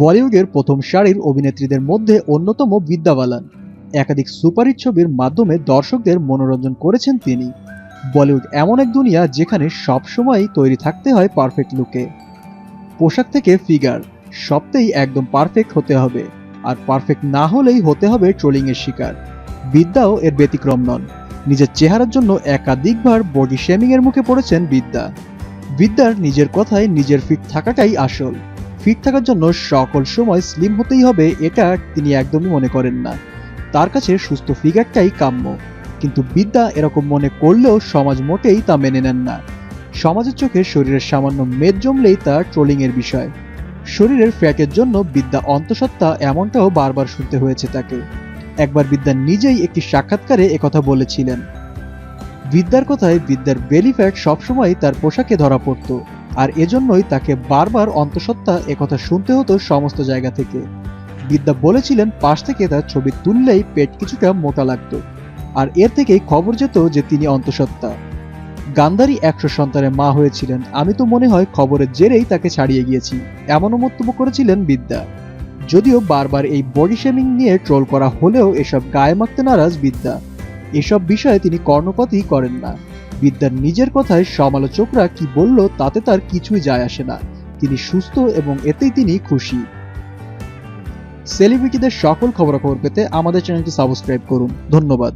বলিউডের প্রথম সারির অভিনেত্রীদের মধ্যে অন্যতম বিদ্যা বালান একাধিক সুপারহিট ছবির মাধ্যমে দর্শকদের মনোরঞ্জন করেছেন তিনি। বলিউড এমন এক দুনিয়া যেখানে সবসময়ই তৈরি থাকতে হয় পারফেক্ট লুকে। পোশাক থেকে ফিগার সবটাই একদম পারফেক্ট হতে হবে, আর পারফেক্ট না হলেই হতে হবে ট্রোলিংয়ের শিকার। বিদ্যাও এর ব্যতিক্রম নন। নিজের চেহারার জন্য একাধিকবার বডি শেমিংয়ের মুখে পড়েছেন বিদ্যা। বিদ্যার নিজের কথায় নিজের ফিট থাকাটাই আসল। ফিট থাকার জন্য সকল সময় স্লিম হতেই হবে, এটা তিনি একদমই মনে করেন না। তার কাছে সুস্থ ফিগারটাই কাম্য। কিন্তু বিদ্যা এরকম মনে করলেও সমাজ মোটেই তা মেনে নেন না। সমাজের চোখে শরীরের সামান্য মেদ জমলেই তা ট্রোলিংয়ের বিষয়। শরীরের ফ্যাটের জন্য বিদ্যা অন্তঃসত্ত্বা এমনটাও বারবার শুনতে হয়েছে তাকে। একবার বিদ্যা নিজেই একটি সাক্ষাৎকারে একথা বলেছিলেন। বিদ্যার কথায় বিদ্যার বেলি ফ্যাট সবসময় তার পোশাকে ধরা পড়তো। আর এজন্যই তাকে বারবার অন্তঃসত্ত্বা একথা শুনতে হতো সমস্ত জায়গা থেকে। বিদ্যা বলেছিলেন, পাশ থেকে তার ছবি তুললেই পেট কিছুটা মোটা লাগতো। আর এর থেকেই খবর যেত যে তিনি অন্তঃসত্ত্বা। গান্ধারী একশো সন্তানের মা হয়েছিলেন। আমি তো মনে হয় খবরের জেরেই তাকে ছাড়িয়ে গিয়েছি। এমনও মন্তব্য করেছিলেন বিদ্যা। যদিও বারবার এই বডি শেমিং নিয়ে ট্রোল করা হলেও এসব গায়ে মাখতে নারাজ বিদ্যা। এসব বিষয়ে তিনি কর্ণপাতই করেন না। বিদ্যার নিজের কথায় সমালোচকরা কি বলল তাতে তার কিছুই যায় আসে না। তিনি সুস্থ এবং এতেই তিনি খুশি। সেলিব্রিটিদের সকল খবরাখবর পেতে আমাদের চ্যানেলটি সাবস্ক্রাইব করুন। ধন্যবাদ।